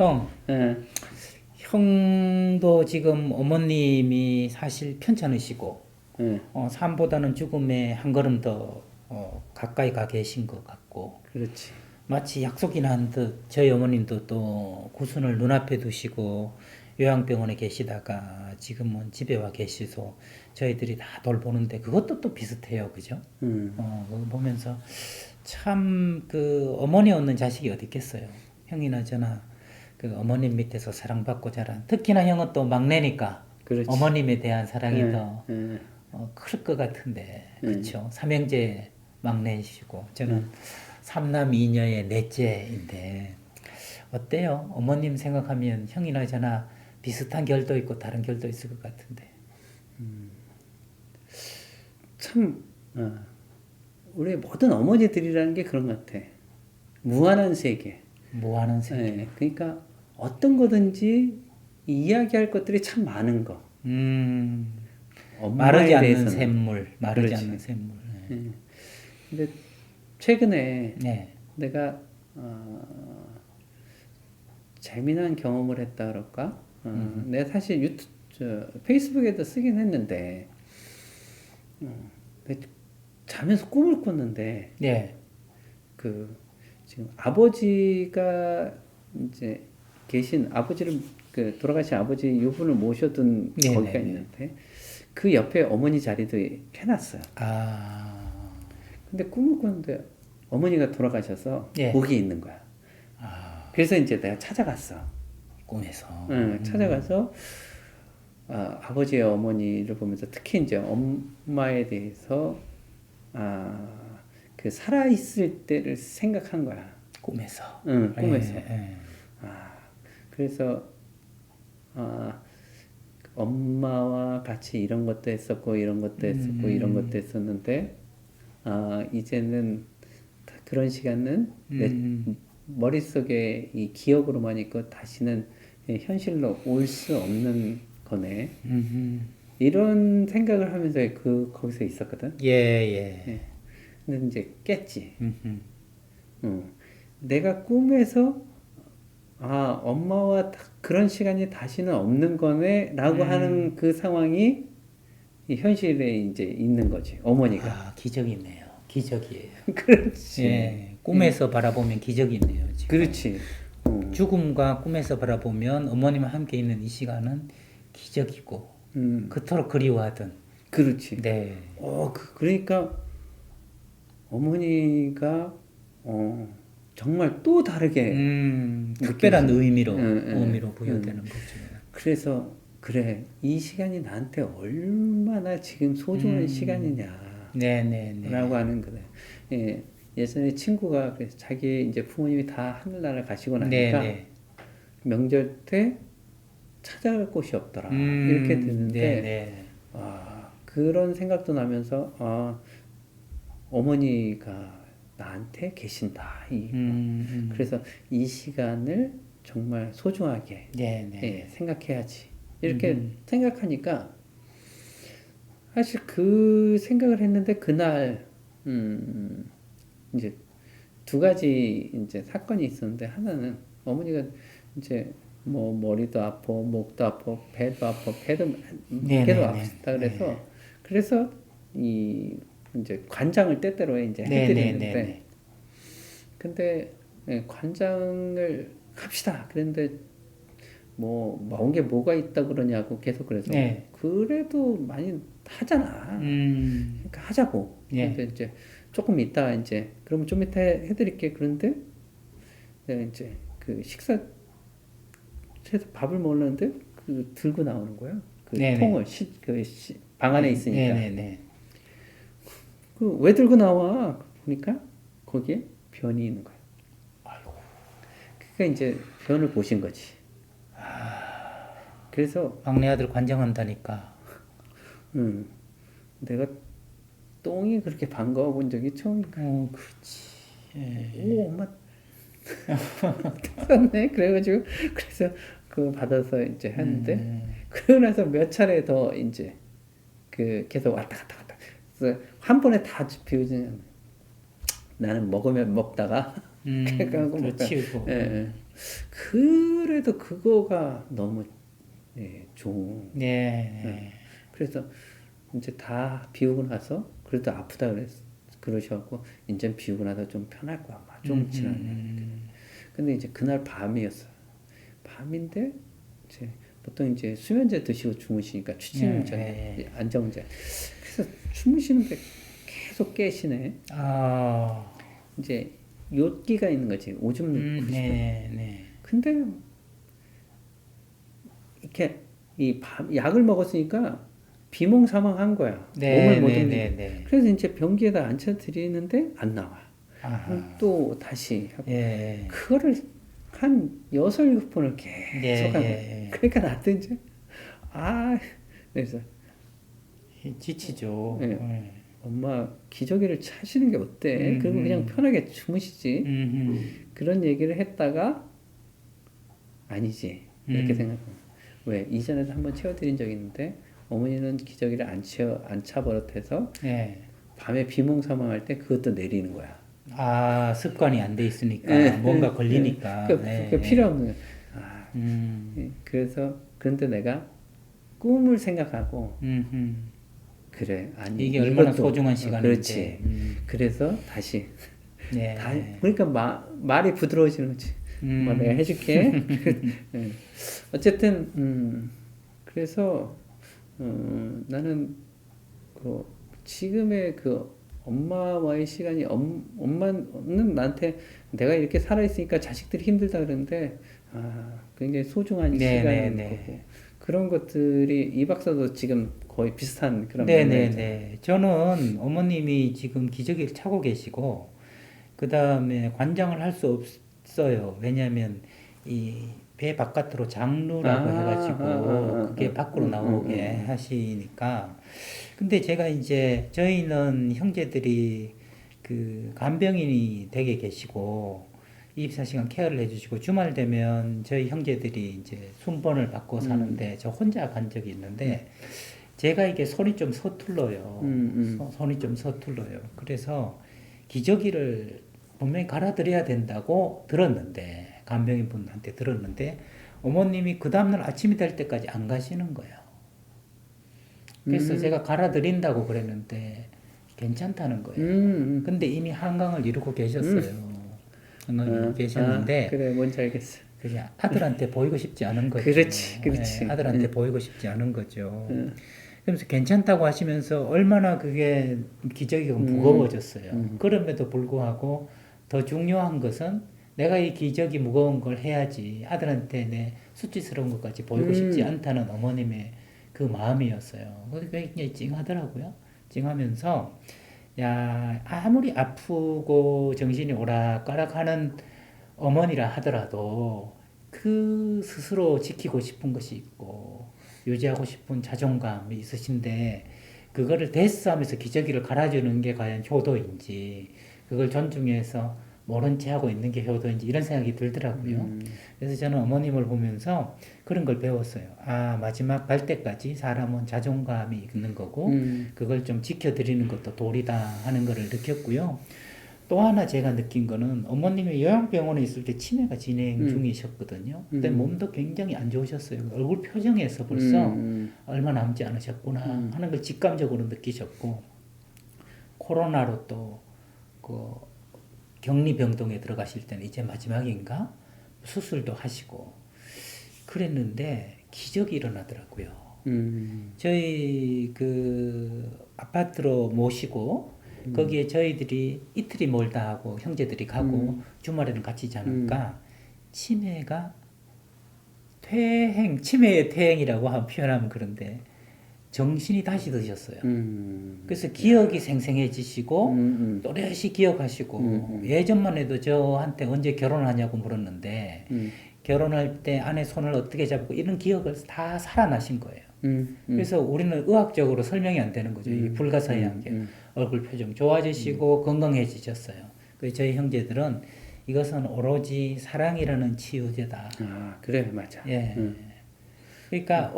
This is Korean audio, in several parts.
형, 예. 형도 지금 어머님이 사실 편찮으시고 예. 어, 삶보다는 죽음에 한 걸음 더 어, 가까이 가 계신 것 같고 그렇지. 마치 약속이 난 듯 저희 어머님도 또 구순을 눈앞에 두시고 요양병원에 계시다가 지금은 집에 와 계시서 저희들이 다 돌보는데 그것도 또 비슷해요, 그죠? 음. 어, 그거 보면서 참 그 어머니 없는 자식이 어디 있겠어요. 형이나 저나 그 어머님 밑에서 사랑받고 자란 특히나 형은 또 막내니까 그렇지. 어머님에 대한 사랑이 예. 더 예. 어, 클 것 같은데 음. 그렇죠. 삼형제 막내이시고 저는 삼남 이녀의 넷째인데 어때요? 어머님 생각하면 형이나 저나 비슷한 결도 있고 다른 결도 있을 것 같은데. 참 어, 우리 모든 어머니들이라는 게 그런 것 같아. 무한한 세계. 뭐 하는 생? 예. 그러니까 어떤 거든지 이야기할 것들이 참 많은 거. 음. 마르지 않는. 샘물, 마르지 그렇지. 않는 샘물. 네. 예. 근데 최근에 네. 내가 어, 재미난 경험을 했다 그럴까? 어, 내가 사실 유튜 저 페이스북에도 쓰긴 했는데 어, 자면서 꿈을 꿨는데 네. 그 지금 아버지가 이제 계신 아버지를 그 돌아가신 아버지 유분을 모셔둔 네, 거기가 네, 네. 있는데 그 옆에 어머니 자리도 해놨어요. 아. 근데 꿈을 꿨는데 어머니가 돌아가셔서 예. 거기 있는 거야. 아, 그래서 이제 내가 찾아갔어. 꿈에서. 응, 찾아가서 아, 아버지의 어머니를 보면서 특히 이제 엄마에 대해서 아, 그 살아 있을 때를 생각한 거야. 꿈에서. 응, 꿈에서. 예, 예. 아, 그래서 아, 엄마와 같이 이런 것도 했었고 이런 것도 했었고 이런 것도 했었는데 아, 이제는 다 그런 시간은 내 음. 머릿속에 이 기억으로만 있고 다시는 현실로 올 수 없는 거네. 음. 이런 생각을 하면서 그 거기서 있었거든. 예, 예. 예. 근데 이제 깼지. 음. 응. 내가 꿈에서 아 엄마와 다- 그런 시간이 다시는 없는 거네 라고 음. 하는 그 상황이 이 현실에 이제 있는 거지 어머니가 아, 기적이네요. 기적이에요. 그렇지 예. 꿈에서 바라보면 기적이네요. 지금. 그렇지 어. 죽음과 꿈에서 바라보면 어머님과 함께 있는 이 시간은 기적이고 음 그토록 그리워하던 그렇지 네. 어 그, 그러니까 어머니가 어 정말 또 다르게 음, 특별한. 의미로 응, 응, 의미로 부여되는 거죠. 그래서 그래 이 시간이 나한테 얼마나 지금 소중한 음. 시간이냐 네, 네, 네. 라고 하는 거네. 예, 예전에 친구가 그래서 자기 이제 부모님이 다 하늘나라 가시고 네, 나니까 네. 명절 때 찾아갈 곳이 없더라 음, 이렇게 듣는데. 아, 그런 생각도 나면서 아, 어머니가 나한테 계신다. 이, 음, 음. 그래서 이 시간을 정말 소중하게 네, 네. 예, 생각해야지. 이렇게 음. 생각하니까 사실 그 생각을 했는데 그날 음 이제 두 가지 이제 사건이 있었는데 하나는 어머니가 이제 뭐 머리도 아파, 목도 아파, 배도 아파, 배도 네, 계속 네, 아프다 그래서 그래서 이 이제 관장을 때때로 이제 네, 네, 해드리는데 네, 네. 근데 예, 관장을 합시다. 그랬는데 뭐 먹은 게 뭐가 있다 그러냐고 계속 그래서 네. 그래도 많이 하잖아. 음, 그러니까 하자고. 예. 근데 이제 조금 이따 이제 그러면 좀 이따 해드릴게. 그런데 이제 그 식사 해서 밥을 먹는데 그 들고 나오는 거야. 그 네네. 통을 시, 그 시, 방 안에 있으니까. 네, 네, 네. 그왜 들고 나와? 보니까 거기에 변이 있는 거야. 그러니까 이제 변을 보신 거지. 그래서 막내 아들 관장한다니까. 음, 내가 똥이 그렇게 반가워 본 적이 처음이야. 어, 그렇지. 예. 오 엄마 떴네. 그래가지고 그래서 그거 받아서 이제 했는데 음. 그러고 나서 몇 차례 더 이제 그 계속 왔다 갔다 한 번에 다 비우지는 나는 먹으면 먹다가 음, 그러니까 그렇지. 예, 예. 그래 그래도 그거가 너무 예, 좋은. 네. 네. 그래서 이제 다 비우고 나서 그래도 아프다 그랬 그러셔갖고 이제 비우고 나서 좀 편할 거야. 아마 좀 지나면. 음, 근데 이제 그날 밤이었어. 밤인데 이제 보통 이제 수면제 드시고 주무시니까 취침제, 네, 안정제. 그래서 주무시는데 계속 깨시네. 아, 이제 요기가 있는 거지. 오줌 음. 네, 네. 근데 이렇게 이 밤, 약을 먹었으니까 비몽사몽한 거야. 네, 몸을 못 네, 움직여. 네, 네. 그래서 이제 변기에다 앉혀 드리는데 안 나와. 아하. 또 다시 하고 예. 그거를 한 여섯 일곱 번을 계속 예, 하고 예, 예. 그러니까 나도 이제 아 그래서 지치죠. 예. 네. 엄마 기저귀를 차시는 게 어때? 음, 그리고 음. 그냥 편하게 주무시지. 음, 그런 얘기를 했다가 아니지 이렇게 음. 생각하고 왜 이전에도 한번 채워드린 적이 있는데 어머니는 기저귀를 안 채워 안 차 버릇해서 네. 밤에 비몽사몽할 때 그것도 내리는 거야. 아, 습관이 안 돼 있으니까 예, 뭔가 예, 걸리니까. 그, 네. 그 필요 없는 거야. 아, 음, 예, 그래서 그런데 내가 꿈을 생각하고 음, 음. 그래 아니 이게 얼마나 이것도- 소중한 어, 시간인데. 그렇지. 음, 그래서 다시 네. 다, 그러니까 마, 말이 부드러워지는 거지. 음. 뭐 내가 해줄게. 예. 어쨌든 음, 그래서 어, 나는 그 지금의 그 엄마와의 시간이 엄, 엄마는 나한테 내가 이렇게 살아 있으니까 자식들이 힘들다 그러는데 아 굉장히 소중한 네, 시간인 네, 네. 거고 그런 것들이 이 박사도 지금 거의 비슷한 그런 네네네. 맥락이잖아요. 저는 어머님이 지금 기저귀를 차고 계시고 그 다음에 관장을 할 수 없어요. 왜냐하면 이 배 바깥으로 장루라고 아, 해가지고 아, 아, 아, 그게 아, 밖으로 음, 나오게 음, 음. 하시니까 근데 제가 이제 저희는 형제들이 그 간병인이 댁에 계시고 24시간 케어를 해주시고 주말 되면 저희 형제들이 이제 순번을 받고 음. 사는데 저 혼자 간 적이 있는데 제가 이게 손이 좀 서툴러요. 음, 음. 서- 손이 좀 서툴러요. 그래서 기저귀를 분명히 갈아드려야 된다고 들었는데 간병인 분한테 들었는데 어머님이 그 다음날 아침이 될 때까지 안 가시는 거예요. 그래서 음. 제가 갈아드린다고 그랬는데 괜찮다는 거예요. 음, 근데 이미 한강을 이루고 계셨어요. 한 이루고 아, 계셨는데 아, 그래 뭔지 알겠어. 그냥 아들한테 보이고 싶지 않은 거죠. 그렇지, 그렇지. 예, 아들한테 응. 보이고 싶지 않은 거죠. 응. 그러면서 괜찮다고 하시면서 얼마나 그게 기저귀가 음. 무거워졌어요. 음. 그럼에도 불구하고 더 중요한 것은 내가 이 기저귀 무거운 걸 해야지 아들한테 내 수치스러운 것까지 보이고 음. 싶지 않다는 어머님의 그 마음이었어요. 그게 굉장히 찡하더라고요. 찡하면서 야 아무리 아프고 정신이 오락가락하는 어머니라 하더라도 그 스스로 지키고 싶은 것이 있고 유지하고 싶은 자존감이 있으신데 그거를 대스하면서 기저귀를 갈아주는 게 과연 효도인지 그걸 존중해서 모른 채 하고 있는 게 효도인지 이런 생각이 들더라고요. 음. 그래서 저는 어머님을 보면서 그런 걸 배웠어요. 아 마지막 갈 때까지 사람은 자존감이 있는 거고 음. 그걸 좀 지켜드리는 것도 도리다 하는 거를 느꼈고요. 또 하나 제가 느낀 거는 어머님이 요양병원에 있을 때 치매가 진행 음. 중이셨거든요. 그때 음. 몸도 굉장히 안 좋으셨어요. 얼굴 표정에서 벌써 음, 얼마 남지 않으셨구나 음. 하는 걸 직감적으로 느끼셨고 코로나로 또그 격리병동에 들어가실 때는 이제 마지막인가? 수술도 하시고. 그랬는데 기적이 일어나더라고요. 음. 저희 그 아파트로 모시고 거기에 저희들이 이틀이 멀다 하고 형제들이 가고 주말에는 같이 자니까? 치매가 퇴행 치매의 퇴행이라고 하- 표현하면 그런데 정신이 다시 드셨어요. 음. 그래서 기억이 생생해지시고 음, 음. 또렷이 기억하시고 음, 음. 예전만 해도 저한테 언제 결혼하냐고 물었는데 음. 결혼할 때 아내 손을 어떻게 잡고 이런 기억을 다 살아나신 거예요. 음. 음. 그래서 우리는 의학적으로 설명이 안 되는 거죠. 이 음, 불가사의한 게 음, 음. 얼굴 표정 좋아지시고 건강해지셨어요. 그래서 저희 형제들은 이것은 오로지 사랑이라는 치유제다. 아 그래 맞아. 예. 음. 그러니까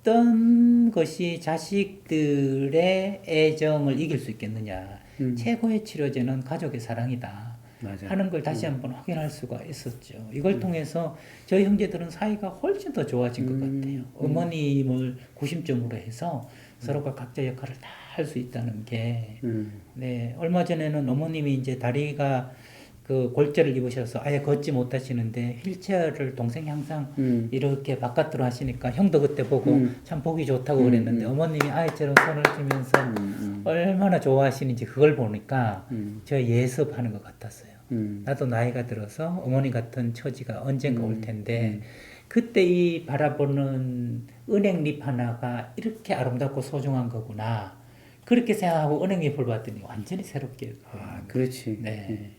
어떤 것이 자식들의 애정을 이길 수 있겠느냐. 음. 최고의 치료제는 가족의 사랑이다. 맞아. 하는 걸 다시 한번 확인할 수가 있었죠. 이걸 통해서 저희 형제들은 사이가 훨씬 더 좋아진 것 음, 같아요. 음. 어머님을 구심점으로 해서 서로가 각자 역할을 다 할 수 있다는 게 음. 네, 얼마 전에는 어머님이 이제 다리가 그 골절을 입으셔서 아예 걷지 못하시는데 휠체어를 동생이 항상 음. 이렇게 바깥으로 하시니까 형도 그때 보고 음. 참 보기 좋다고 음, 그랬는데 음. 어머님이 아이처럼 손을 쥐면서 음. 얼마나 좋아하시는지 그걸 보니까 음. 저 예습하는 것 같았어요. 음. 나도 나이가 들어서 어머니 같은 처지가 언젠가 올 음, 텐데 그때 이 바라보는 은행잎 하나가 이렇게 아름답고 소중한 거구나. 그렇게 생각하고 은행잎을 봤더니 완전히 새롭게. 아, 그렇지. 네. 예.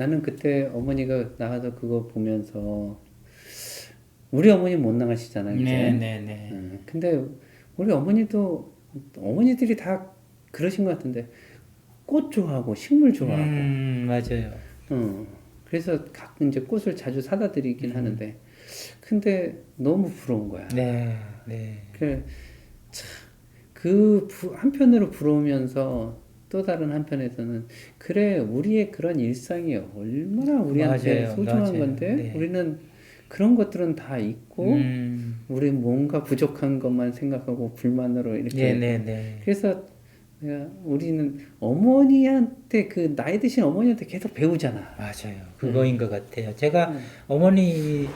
나는 그때 어머니가 나가서 그거 보면서 우리 어머니 못 나가시잖아요. 이제. 네, 네, 네. 음, 근데 우리 어머니도 어머니들이 다 그러신 것 같은데 꽃 좋아하고 식물 좋아하고. 음, 맞아요. 어. 그래서 가끔 이제 꽃을 자주 사다 음. 드리긴 하는데 근데 너무 부러운 거야. 네, 네. 그래 참 그 한편으로 부러우면서 또 다른 한편에서는 그래 우리의 그런 일상이 얼마나 우리한테 맞아요, 소중한 맞아요. 건데 네. 우리는 그런 것들은 다 있고 음, 우리 뭔가 부족한 것만 생각하고 불만으로 이렇게 네, 네, 네. 그래서 우리는 어머니한테 그 나이 드신 어머니한테 계속 배우잖아. 맞아요. 그거인 것 같아요. 제가 음. 어머니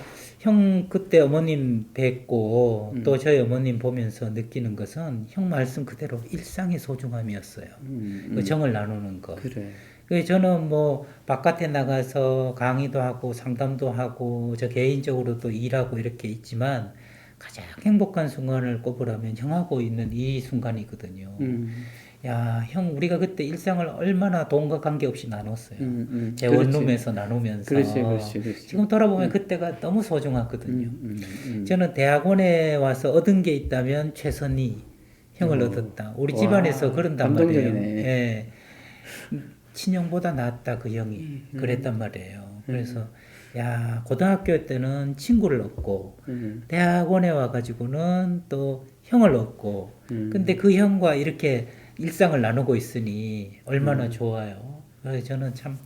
형 그때 어머님 뵙고 음. 또 저희 어머님 보면서 느끼는 것은 형 말씀 그대로 일상의 소중함이었어요. 음, 그 정을 나누는 거. 그래. 그 저는 뭐 바깥에 나가서 강의도 하고 상담도 하고 저 개인적으로도 일하고 이렇게 있지만 가장 행복한 순간을 꼽으라면 형하고 있는 이 순간이거든요. 음, 야, 형 우리가 그때 일상을 얼마나 돈과 관계없이 나눴어요. 음, 음. 제 그렇지. 원룸에서 나누면서 그렇지, 그렇지, 그렇지. 지금 돌아보면 그때가 너무 소중하거든요. 음, 음, 음. 저는 대학원에 와서 얻은 게 있다면 최선희 형을 어. 얻었다. 우리 와, 집안에서 그런단 말이에요. 감동적이네. 예. 친형보다 낫다 그 형이 음. 그랬단 말이에요. 그래서 야 고등학교 때는 친구를 얻고 음, 대학원에 와가지고는 또 형을 얻고 음. 근데 그 형과 이렇게 일상을 나누고 있으니 음. 얼마나 좋아요. 그래서 저는 참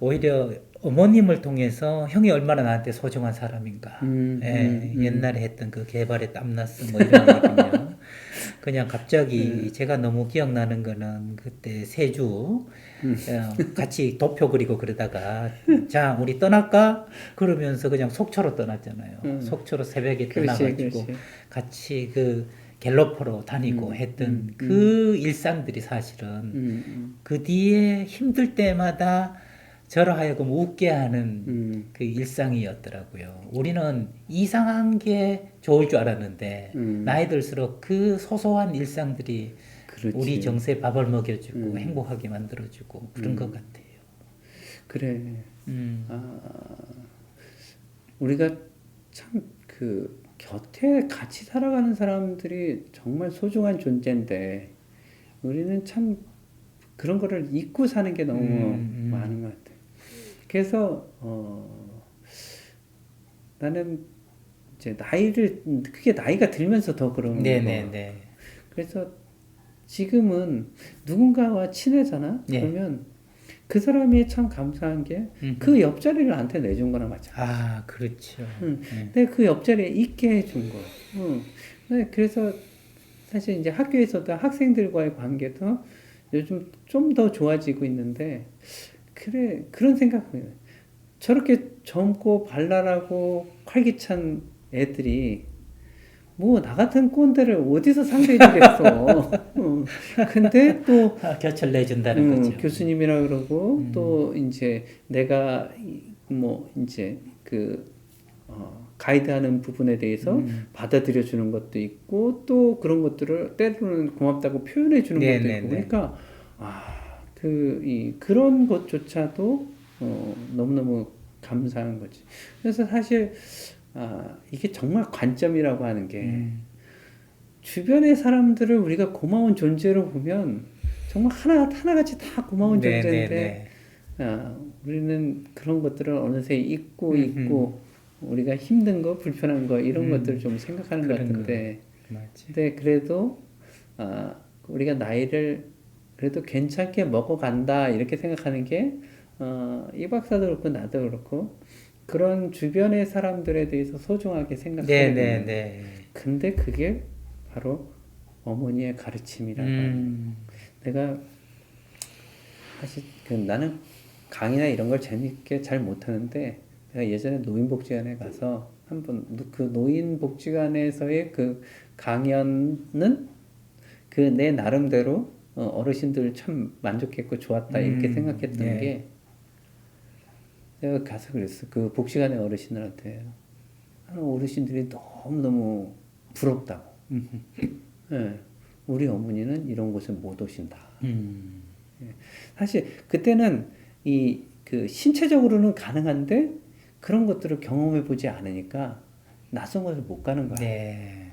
오히려 어머님을 통해서 형이 얼마나 나한테 소중한 사람인가. 음, 예, 음, 음. 옛날에 했던 그 개발의 땀났음 뭐 이런 얘기군요. 그냥 갑자기 음. 제가 너무 기억나는 거는 그때 세주 음. 어, 같이 도표 그리고 그러다가 자 우리 떠날까 그러면서 그냥 속초로 떠났잖아요. 음. 속초로 새벽에 그렇지, 떠나가지고 그렇지. 같이 그 갤러퍼로 다니고 음, 했던 음, 그 일상들이 사실은 음, 음, 그 뒤에 힘들 때마다 저로 하여금 웃게 하는 음, 그 일상이었더라고요. 우리는 이상한 게 좋을 줄 알았는데 음. 나이 들수록 그 소소한 일상들이 그렇지. 우리 정서에 밥을 먹여주고 음. 행복하게 만들어주고 그런 음. 것 같아요. 그래. 음. 아, 우리가 참그 곁에 같이 살아가는 사람들이 정말 소중한 존재인데 우리는 참 그런 거를 잊고 사는 게 너무 음, 음. 많은 것 같아. 그래서 어, 나는 이제 나이를 그게 나이가 들면서 더 그런 거. 네네네. 그래서 지금은 누군가와 친해잖아. 네. 그러면 그 사람이 참 감사한 게 음. 그 옆자리를 나한테 내준 거나 마찬가지. 아 그렇죠. 응. 네. 내가 그 옆자리에 있게 해준 거. 응. 네, 그래서 사실 이제 학교에서도 학생들과의 관계도 요즘 좀 더 좋아지고 있는데 그래 그런 생각을. 저렇게 젊고 발랄하고 활기찬 애들이 뭐 나 같은 꼰대를 어디서 상대해 주겠어. 응. 근데 또 아, 곁을 내준다는 음, 거죠. 교수님이라 그러고 음. 또 이제 내가 이- 뭐 이제 그 어, 가이드하는 부분에 대해서 음. 받아들여 주는 것도 있고 또 그런 것들을 때로는 고맙다고 표현해 주는 네, 것도 네, 있고 네. 그러니까 아 그 이 그런 것조차도 어, 너무너무 감사한 거지. 그래서 사실 아 이게 정말 관점이라고 하는 게 음. 주변의 사람들을 우리가 고마운 존재로 보면 정말 하나 하나같이 다 고마운 네, 존재인데 네, 네. 아, 우리는 그런 것들을 어느새 잊고 음흠. 있고 우리가 힘든 거 불편한 거 이런 음. 것들을 좀 생각하는 것 같은데. 근데 그래도 아, 우리가 나이를 그래도 괜찮게 먹어간다 이렇게 생각하는 게 어, 이 박사도 그렇고 나도 그렇고 그런 주변의 사람들에 대해서 소중하게 생각하는 네, 네, 네. 근데 그게 바로 어머니의 가르침이라고 음, 내가 사실 그 나는 강의나 이런 걸 재밌게 잘 못하는데 내가 예전에 노인복지관에 가서 한번 그 노인복지관에서의 그 강연은 그 내 나름대로 어, 어르신들 참 만족했고 좋았다 이렇게 음, 생각했던 네. 게 내가 가서 그랬어 그 복지관의 어르신들한테 하는 어르신들이 너무 너무 부럽다고. 예, 우리 어머니는 이런 곳에 못 오신다. 음, 사실 그때는 이 그 신체적으로는 가능한데 그런 것들을 경험해 보지 않으니까 낯선 곳을 못 가는 거야. 네.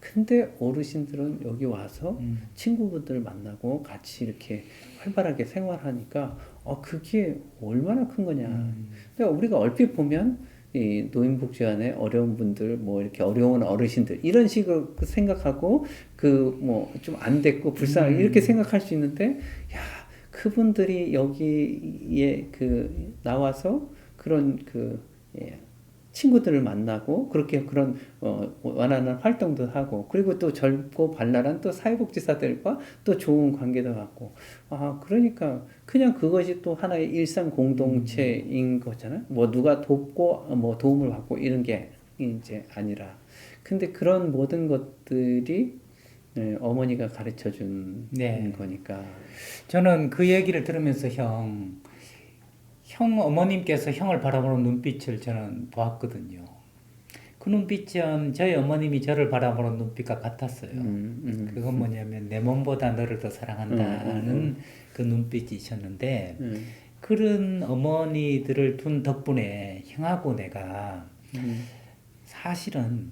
근데 어르신들은 여기 와서 음, 친구분들 만나고 같이 이렇게 활발하게 생활하니까 어 그게 얼마나 큰 거냐. 음. 그러니까 우리가 얼핏 보면 이 노인복지관에 어려운 분들 뭐 이렇게 어려운 어르신들 이런 식으로 그 생각하고 그 뭐 좀 안 됐고 불쌍하게 음. 이렇게 생각할 수 있는데 야 그분들이 여기에 그 나와서 그런 그 예, 친구들을 만나고 그렇게 그런 어, 원하는 활동도 하고 그리고 또 젊고 발랄한 또 사회복지사들과 또 좋은 관계도 갖고 아 그러니까 그냥 그것이 또 하나의 일상 공동체인 거잖아요. 뭐 누가 돕고 어, 뭐 도움을 받고 이런 게 이제 아니라 근데 그런 모든 것들이 네, 어머니가 가르쳐 준 네. 거니까 저는 그 얘기를 들으면서 형, 형 어머님께서 형을 바라보는 눈빛을 저는 보았거든요. 그 눈빛은 저희 어머님이 저를 바라보는 눈빛과 같았어요. 음, 음, 그건 뭐냐면 내 몸보다 너를 더 사랑한다는 음, 음, 그 눈빛이셨는데 음, 그런 어머니들을 둔 덕분에 형하고 내가 음, 사실은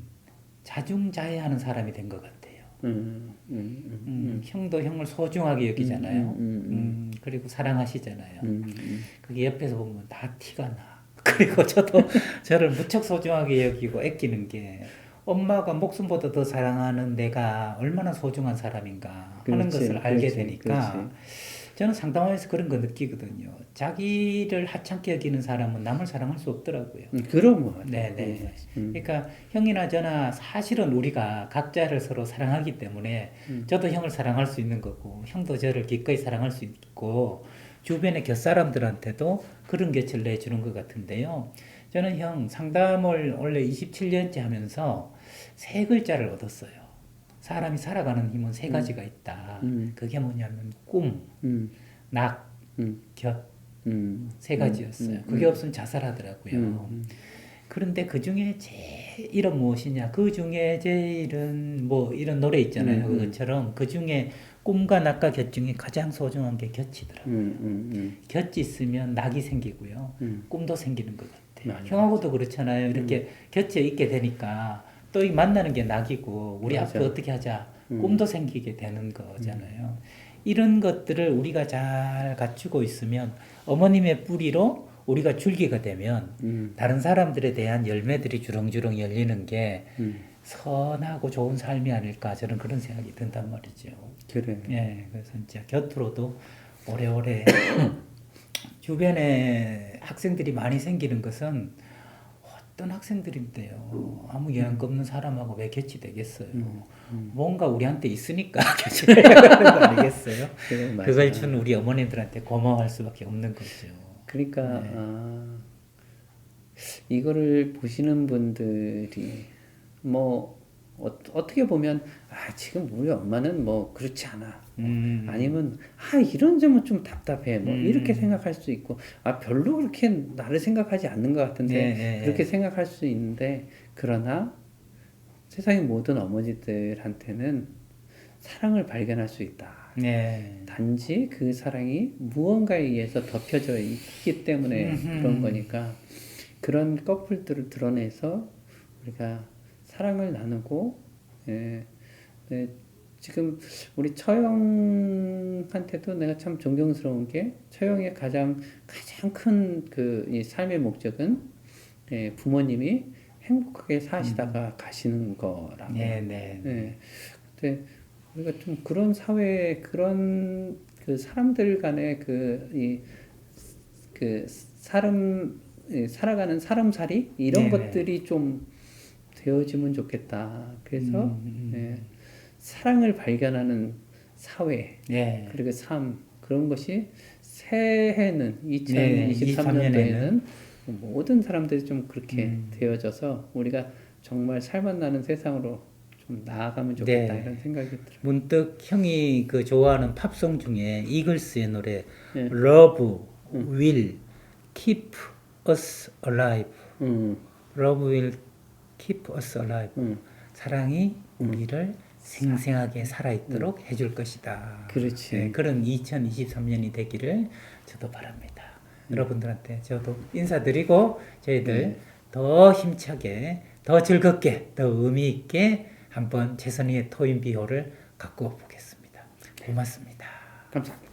자중자애하는 사람이 된 것 같아요. 음, 음, 음, 음, 형도 형을 소중하게 여기잖아요. 음, 음, 음. 음, 그리고 사랑하시잖아요. 음, 음. 그게 옆에서 보면 다 티가 나. 그리고 저도 저를 무척 소중하게 여기고 아끼는 게 엄마가 목숨보다 더 사랑하는 내가 얼마나 소중한 사람인가 하는 그렇지, 것을 알게 그렇지, 되니까 그렇지. 저는 상담하면서 그런 거 느끼거든요. 자기를 하찮게 여기는 사람은 남을 사랑할 수 없더라고요. 음, 그런 거 같아요. 네네. 음, 그러니까 형이나 저나 사실은 우리가 각자를 서로 사랑하기 때문에 음. 저도 형을 사랑할 수 있는 거고 형도 저를 기꺼이 사랑할 수 있고 주변의 곁사람들한테도 그런 곁을 내주는 것 같은데요. 저는 형 상담을 원래 27년째 하면서 세 글자를 얻었어요. 사람이 살아가는 힘은 세 가지가 있다. 음. 그게 뭐냐면 꿈, 음, 낙, 음, 곁. 음, 세 가지였어요. 음, 그게 음. 없으면 자살하더라고요. 음, 그런데 그 중에 제일은 무엇이냐? 그 중에 제일은 뭐 이런 노래 있잖아요. 음, 음. 그것처럼 그 중에 꿈과 낙과 곁 중에 가장 소중한 게 곁이더라고요. 음, 음, 음, 곁이 있으면 낙이 생기고요. 음. 꿈도 생기는 것 같아요. 맞아요. 형하고도 그렇잖아요. 이렇게 곁에 있게 되니까 또 이 만나는 게 낙이고 우리 맞아. 앞으로 어떻게 하자 음. 꿈도 생기게 되는 거잖아요. 이런 것들을 우리가 잘 갖추고 있으면 어머님의 뿌리로 우리가 줄기가 되면 음, 다른 사람들에 대한 열매들이 주렁주렁 열리는 게 음. 선하고 좋은 삶이 아닐까 저는 그런 생각이 든단 말이죠. 그래. 예, 그래서 진짜 곁으로도 오래오래 주변에 학생들이 많이 생기는 것은 어떤 학생들인데요. 아무 영향 없는 사람하고 왜 곁이 되겠어요. 음, 음. 뭔가 우리한테 있으니까 곁이 되는 거 아니겠어요? 그래. 그걸 준 우리 어머니들한테 고마워할 수밖에 없는 거죠. 그러니까 네. 아, 이거를 보시는 분들이 뭐 어, 어떻게 보면 아 지금 우리 엄마는 뭐 그렇지 않아 음. 아니면 아 이런 점은 좀 답답해 뭐 음. 이렇게 생각할 수 있고 아 별로 그렇게 나를 생각하지 않는 것 같은데 네, 네, 그렇게 네. 생각할 수 있는데 그러나 세상의 모든 어머니들한테는 사랑을 발견할 수 있다. 네. 단지 그 사랑이 무언가에 의해서 덮여져 있기 때문에 음흠. 그런 거니까 그런 커플들을 드러내서 우리가 사랑을 나누고 예, 네, 지금 우리 처형한테도 내가 참 존경스러운 게 처형의 가장 가장 큰그이 삶의 목적은 예, 부모님이 행복하게 사시다가 가시는 거라고 네, 네. 네. 근데 우리가 좀 그런 사회 그런 그 사람들 간의 그이그 그 사람 예, 살아가는 사람살이 이런 네네. 것들이 좀 되어지면 좋겠다. 그래서 음, 예, 사랑을 발견하는 사회 네. 그리고 삶 그런 것이 새해는 네, 2023년도에는 모든 사람들이 좀 그렇게 음. 되어져서 우리가 정말 살맛 나는 세상으로 좀 나아가면 좋겠다 네. 이런 생각이 들어요. 문득 형이 그 좋아하는 팝송 중에 이글스의 노래 네. Love will keep us alive. 음, Love will keep us alive. 음, 사랑이 우리를 생생하게 살아있도록 해줄 것이다. 그렇지. 네, 그런 2023년이 되기를 저도 바랍니다. 여러분들한테 저도 인사드리고 저희들 네. 더 힘차게, 더 즐겁게, 더 의미 있게 한번 최선희의 토인 비호를 갖고 보겠습니다. 고맙습니다. 감사합니다.